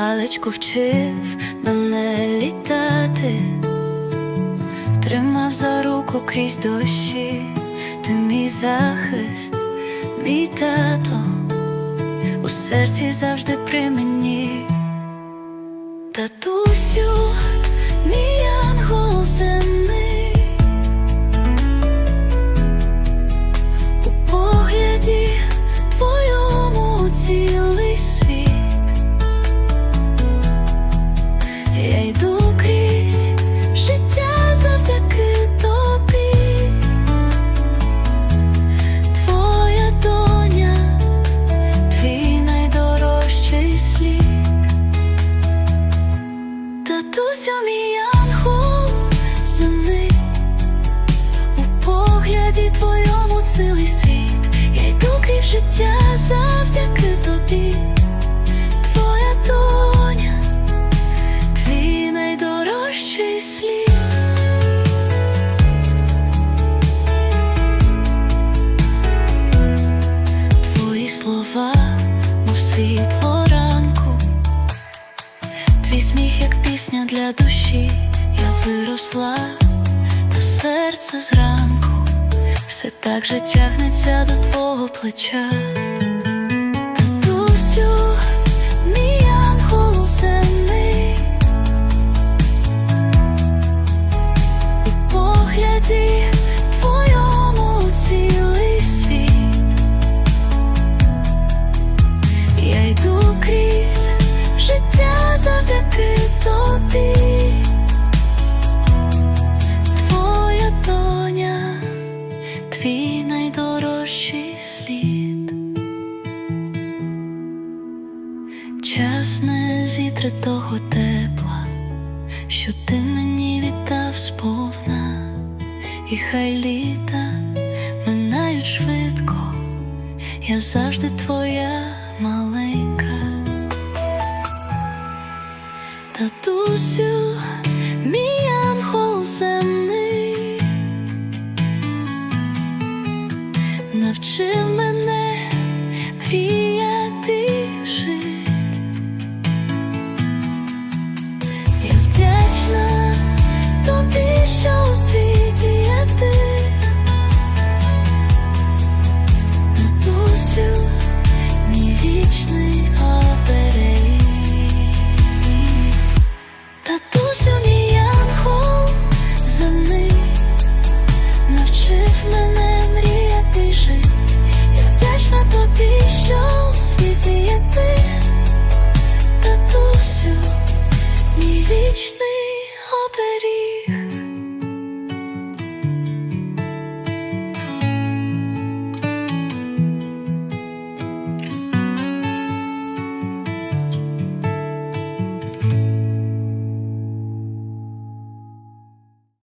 Змалечку вчив мене літати, тримав за руку крізь дощі, ти мій захист, мій тато, у серці завжди при мені. Татусю, Я йду крізь життя завдяки тобі, твоя доня, твій найдорожчий слід. Татусю, мій ангел у погляді твоєму цілий світ. Я йду крізь життя завдяки тобі, світло ранку. Твій сміх, як пісня для душі, я виросла, та серце зранку все так же тягнеться до твого плеча. Твій найдорожчий слід. Час не зітре того тепла, що ти мені віддав сповна, і хай літа минають швидко. Я завжди твоя маленька, татусю, вічний оберіг. Татусю, мій ангел навчив мене мріяти жить. Я вдячна тобі, що в світі є ти. Татусю, мій вічний.